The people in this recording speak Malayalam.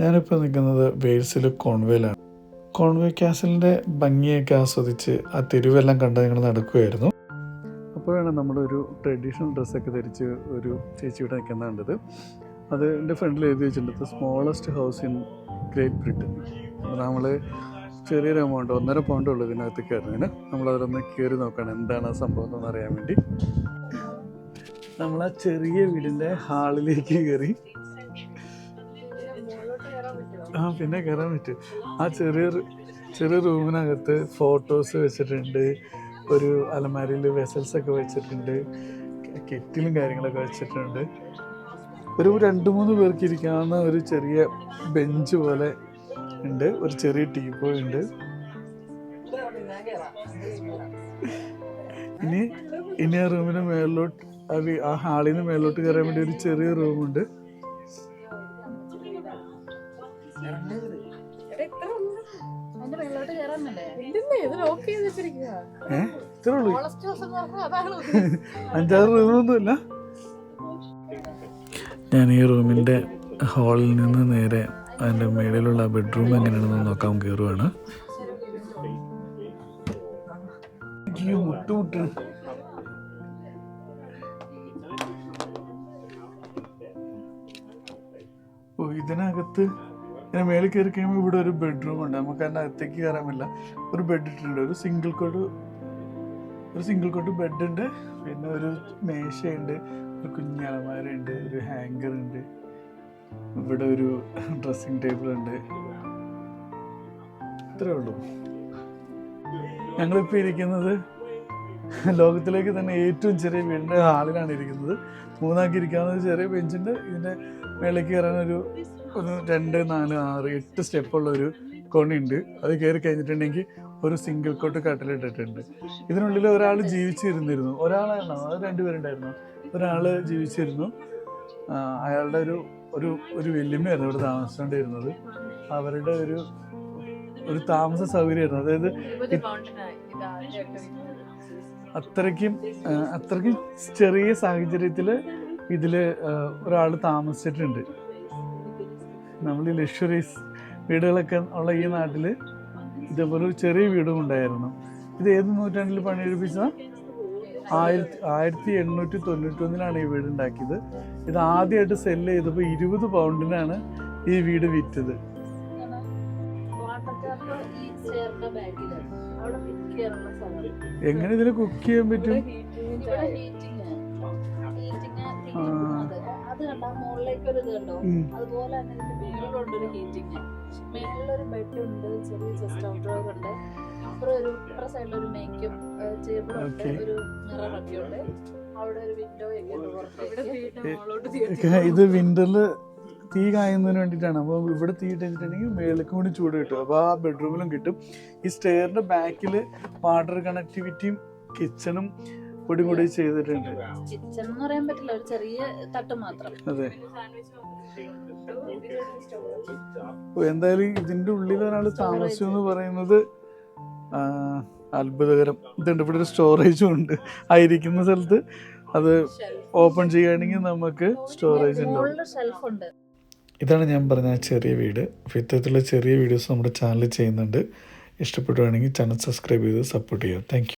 ഞാനിപ്പോൾ നിൽക്കുന്നത് വെയിൽസിലെ കോൺവേയിലാണ്. കോൺവേ കാസലിന്റെ ഭംഗിയൊക്കെ ആസ്വദിച്ച് ആ തെരുവെല്ലാം കണ്ട് ഞങ്ങൾ നടക്കുകയായിരുന്നു. അപ്പോഴാണ് നമ്മളൊരു ട്രഡീഷണൽ ഡ്രസ്സൊക്കെ ധരിച്ച് ഒരു ചേച്ചി ഇവിടെ നിൽക്കുന്ന കണ്ടത് അത് എന്റെ ഫ്രണ്ടിൽ എഴുതി വെച്ചിട്ടുണ്ട് smallest house in Great Britain. നമ്മൾ ചെറിയൊരു എമൗണ്ട് ഒന്നര പൗണ്ട് ഉള്ളൂ ഇതിനകത്ത് കയറുന്നതിന്. നമ്മളതിലൊന്ന് കയറി നോക്കണം എന്താണ് ആ സംഭവം എന്ന് അറിയാൻ വേണ്ടി. നമ്മൾ ആ ചെറിയ വീടിന്റെ ഹാളിലേക്ക് കയറി ആ പിന്നെ കയറാൻ പറ്റും. ആ ചെറിയ റ്- ചെറിയ റൂമിനകത്ത് ഫോട്ടോസ് വെച്ചിട്ടുണ്ട്. ഒരു അലമാരിയിൽ വെസൽസ് ഒക്കെ വെച്ചിട്ടുണ്ട്. കെറ്റിലും കാര്യങ്ങളൊക്കെ വെച്ചിട്ടുണ്ട്. ഒരു രണ്ട് മൂന്ന് പേർക്ക് ഇരിക്കാവുന്ന ഒരു ചെറിയ ബെഞ്ച് പോലെ ഉണ്ട്. ഒരു ചെറിയ ടീപ്പോ ഉണ്ട്. ഇനി ഇനി ആ റൂമിന് മേളിലോട്ട് ആ ഹാളിൽ നിന്ന് മേളിലോട്ട് കയറാൻ വേണ്ടി ഒരു ചെറിയ റൂമുണ്ട്. അഞ്ചാറ് റൂമൊന്നുമില്ല. ഞാൻ ഈ റൂമിന്റെ ഹാളിൽ നിന്ന് നേരെ അതിന്റെ മേളിലുള്ള ബെഡ്റൂം എങ്ങനെയാണെന്ന് നോക്കാൻ കയറുവാണ് മുട്ടുമുട്ട് ഓ ഇതിനകത്ത് ഞാൻ മേളിൽ കയറി കഴിയുമ്പോൾ ഇവിടെ ഒരു ബെഡ്റൂം ഉണ്ട്. നമുക്ക് അതിന്റെ അകത്തേക്ക് കയറാൻ പറ്റില്ല ഒരു ബെഡ് ഇട്ടിട്ടുണ്ട്. ഒരു സിംഗിൾ കോട്ട് ഒരു സിംഗിൾ കോട്ട് ബെഡ് ഉണ്ട്. പിന്നെ ഒരു മേശയുണ്ട്. ഒരു കുഞ്ഞലമാരുണ്ട് ഒരു ഹാങ്കർ ഉണ്ട്. ഇവിടെ ഒരു ഡ്രസ്സിങ് ടേബിൾ ഉണ്ട്. ഇത്രേ ഉള്ളൂ. ഞങ്ങളിപ്പോൾ ഇരിക്കുന്നത് ലോകത്തിലേക്ക് തന്നെ ഏറ്റവും ചെറിയ വീടിന്റെ ഹാളിലാണ് ഇരിക്കുന്നത്. മൂന്നാക്കി ഇരിക്കാവുന്ന ചെറിയ ബെഞ്ചിന്റെ ഇതിന്റെ മേലേക്ക് കയറാൻ ഒരു ഒരു രണ്ട് നാല് ആറ് എട്ട് സ്റ്റെപ്പുള്ള ഒരു കൊണിയുണ്ട്. അത് കയറി കഴിഞ്ഞിട്ടുണ്ടെങ്കിൽ ഒരു സിംഗിൾ കോട്ട് കട്ടിലിട്ടിട്ടുണ്ട്. ഇതിനുള്ളിൽ ഒരാൾ ജീവിച്ചിരുന്നിരുന്നു. ഒരാളായിരുന്നു. അത് രണ്ടുപേരുണ്ടായിരുന്നു. ഒരാൾ ജീവിച്ചിരുന്നു. അയാളുടെ ഒരു ഒരു ഒരു വെല്ലുമ്മയായിരുന്നു ഇവിടെ താമസിച്ചുകൊണ്ടിരുന്നത് അവരുടെ ഒരു ഒരു താമസ സൗകര്യമായിരുന്നു. അതായത് അത്രയ്ക്കും അത്രയ്ക്കും ചെറിയ സാഹചര്യത്തിൽ ഇതിൽ ഒരാൾ താമസിച്ചിട്ടുണ്ട്. നമ്മൾ ഈ ലക്ഷറീസ് വീടുകളൊക്കെ ഉള്ള ഈ നാട്ടിൽ ഇതേപോലെ ഒരു ചെറിയ വീടും ഉണ്ടായിരുന്നു. ഇത് ഏത് നൂറ്റാണ്ടിൽ പണിയെടുപ്പിച്ച ആയിരത്തി ആയിരത്തി എണ്ണൂറ്റി തൊണ്ണൂറ്റി ഒന്നിനാണ് ഈ വീട് ഉണ്ടാക്കിയത്. ഇത് ആദ്യമായിട്ട് സെല്ല് ചെയ്തപ്പോൾ ഇരുപത് പൗണ്ടിനാണ് ഈ വീട് വിറ്റത്. എങ്ങനെ ഇതിൽ കുക്ക് ചെയ്യാൻ പറ്റും? അത് കണ്ട? മുകളിലേക്ക് ഒരു. അതുപോലെ തന്നെ ഇതിന്റെ മേളിലുണ്ട് ഒരു ഹീറ്റിങ് മേളിലൊരു ബെഡ് ഉണ്ട് ചെറിയ ചെസ്റ്റ് ഔട്ട് ഡോർ ഉണ്ട്. അപ്പുറം ഒരു ഇപ്പുറ സൈഡിൽ ഒരു ടേബിൾ ഉണ്ട് ഒരു മിറർ ഒക്കെ ഉണ്ട്. അവിടെ ഒരു വിൻഡോ ഒക്കെ ഇത് വിന്ററിൽ തീ കായുന്നതിന് വേണ്ടിയിട്ടാണ്. അപ്പോൾ ഇവിടെ തീ ഇട്ടിട്ടുണ്ടെങ്കിൽ മേളിലേക്ക് കൂടി ചൂട് കിട്ടും. അപ്പോൾ ആ ബെഡ്റൂമിലും കിട്ടും. ഈ സ്റ്റെയറിന്റെ ബാക്കിൽ വാട്ടർ കണക്ടിവിറ്റിയും കിച്ചണും പൊടി കൂടി ചെയ്തിട്ടുണ്ട്. കിച്ചൺ എന്ന് പറയാൻ പറ്റില്ല. ഒരു ചെറിയ തട്ട് മാത്രം. അതെ. എന്തായാലും ഇതിന്റെ ഉള്ളിൽ ഒരാൾ താമസിച്ചു എന്ന് പറയുന്നത് അത്ഭുതകരം. ഇതുണ്ട്. ഇവിടെ ഒരു സ്റ്റോറേജും ഉണ്ട്. ആയിരിക്കുന്ന സ്ഥലത്ത് അത് ഓപ്പൺ ചെയ്യുകയാണെങ്കിൽ നമുക്ക് സ്റ്റോറേജ് ഉണ്ടാവും. മുകളിൽ ഷെൽഫ് ഉണ്ട്. ഇതാണ് ഞാൻ പറഞ്ഞ ആ ചെറിയ വീട്. അപ്പോൾ ഇത്തരത്തിലുള്ള ചെറിയ വീഡിയോസ് നമ്മുടെ ചാനൽ ചെയ്യുന്നുണ്ട്. ഇഷ്ടപ്പെടുകയാണെങ്കിൽ ചാനൽ സബ്സ്ക്രൈബ് ചെയ്ത് സപ്പോർട്ട് ചെയ്യുക. താങ്ക്